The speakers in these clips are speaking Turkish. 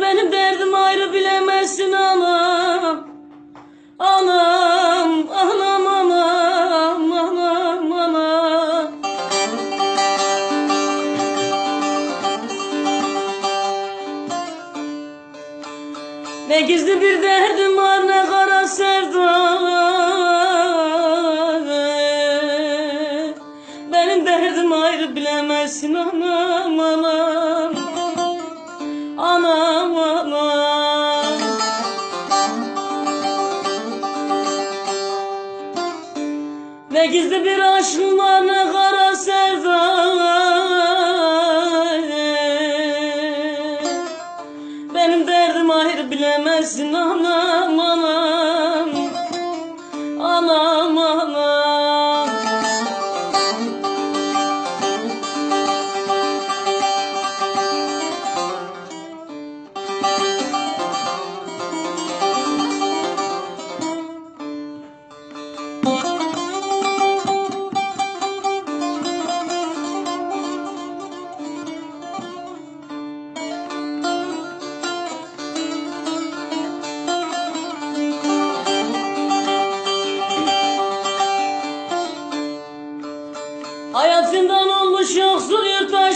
Benim derdim ayrı bilemezsin anam. Anam, anam, anam, anam, anam. Ne gizli bir derdim var ne kara sevda Benim derdim ayrı bilemezsin anam Anam Ne gizli bir aşkım var ne kara sevda Benim derdim ayrı bilemezsin anam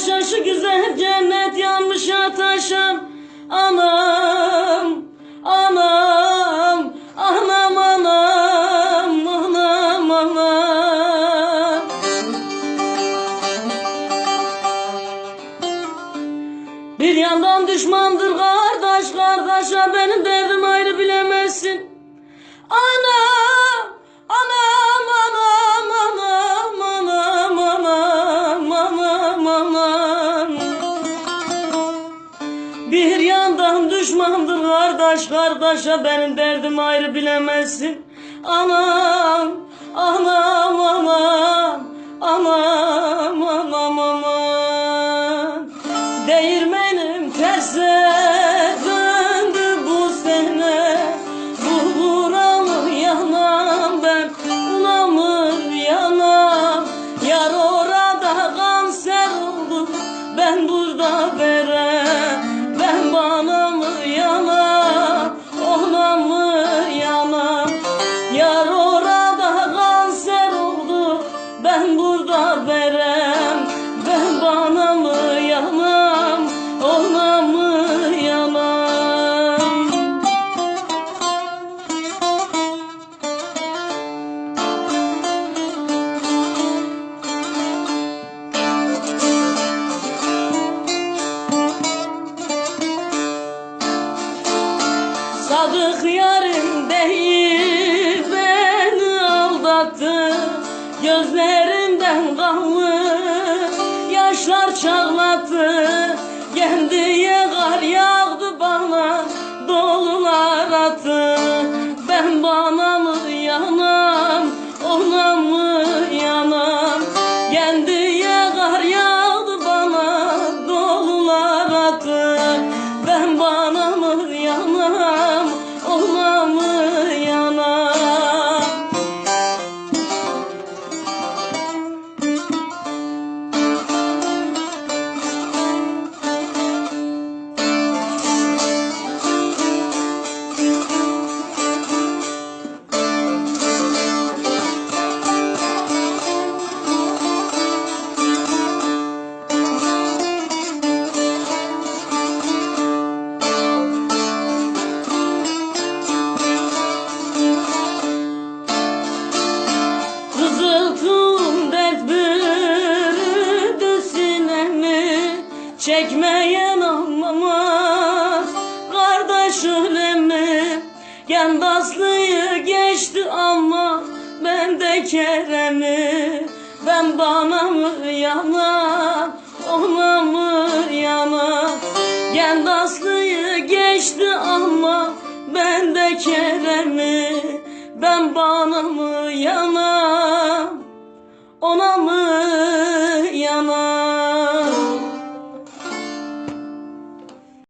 yurttaşa şu güzel cennet yanmış ataşan Anam, anam, anam, anam, anam, anam. Bir yandan düşmandır kardeş kardeşe benim derdim ayrı bilemezsin. Anam, Bir yandan düşmandır kardeş kardeşe benim derdim ayrı bilemezsin. Anam, anam, anam, anam, anam, Sadık yarım değil beni aldattı Gözlerimden kanlı yaşlar çağlattı. Kendiye kar yağdı bana dolular attı. Ben bana Çekmeyen anlamaz Kardeş öyle mi Kendaslığı geçti ama Ben de Kerem'i Ben bana mı yanam Ona mı yanam Kendaslığı geçti ama Ben de Kerem'i Ben bana mı yanam ona mı